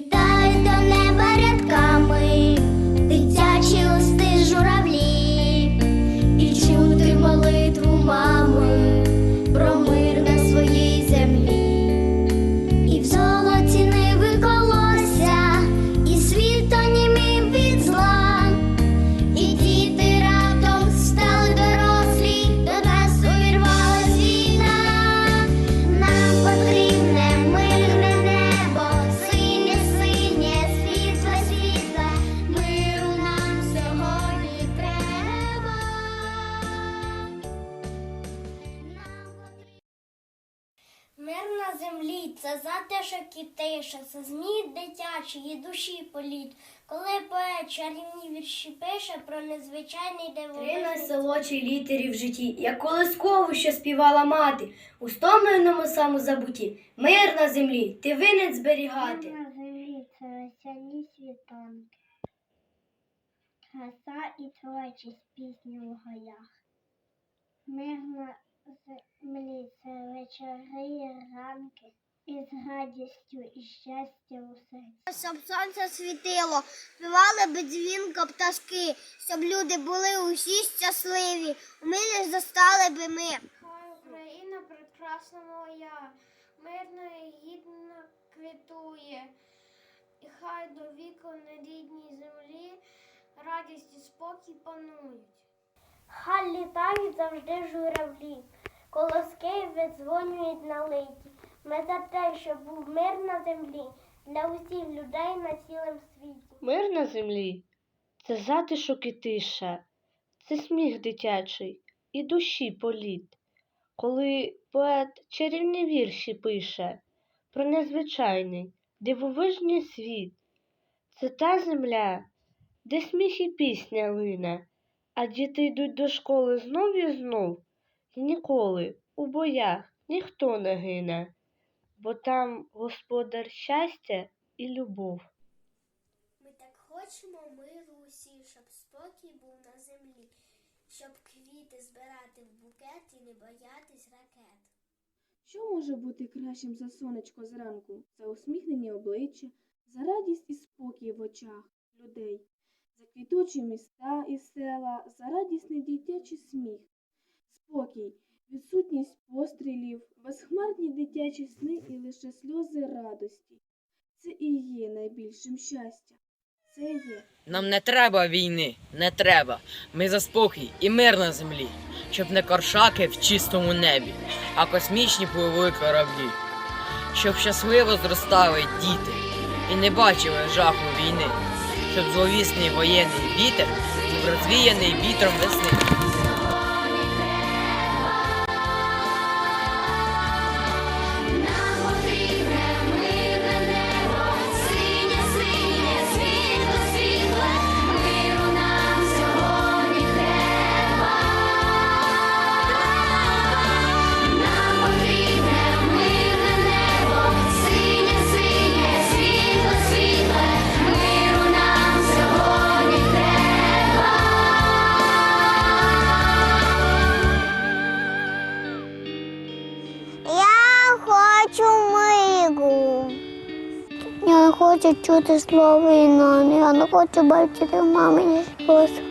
Злітають до неба Мир на землі це затишок і тиша, це дитячий і душі політ. Коли поет чарівні вірші пише про незвичайний Три найсолодші літері в житті, як колискову, що співала мати, у стомленому самозабутті, мир на землі, ти винен зберігати. Мир на землі це весняні світанки, краса і творчість пісні в гаях. Мир на землі вечори і ранки, із радістю і щастя у серці. Щоб сонце світило, співали би дзвінко пташки, щоб люди були усі щасливі, у мирі застали би ми. Хай Україна прекрасна моя, мирно і гідно квітує, і хай до віку на рідній землі радість і спокій панують. Хай літають завжди журавлі, колоски віддзвонюють на литі. Ми за те, щоб був мир на землі для усіх людей на цілому світі. Мир на землі це затишок і тиша, це сміх дитячий і душі політ. Коли поет чарівні вірші пише про незвичайний, дивовижний світ, це та земля, де сміх і пісня лине, а діти йдуть до школи знов і знов, ніколи у боях ніхто не гине, бо там господар щастя і любов. Ми так хочемо миру усі, щоб спокій був на землі, щоб квіти збирати в букет і не боятись ракет. Що може бути кращим за сонечко зранку? За усміхнені обличчя, за радість і спокій в очах людей, за квітучі міста і села, за радісний дитячий сміх, спокій, відсутність пострілів, безхмарні дитячі сни і лише сльози радості. Це і є найбільшим щастям. Це є Нам не треба війни, не треба. Ми за спокій і мир на землі, щоб не коршаки в чистому небі, а космічні пливли кораблі, щоб щасливо зростали діти і не бачили жаху війни, щоб зловісний воєнний вітер був розвіяний вітром весни. Хочу миру. Я не хочу чути слово війна, я не хочу бачити мамині сльози.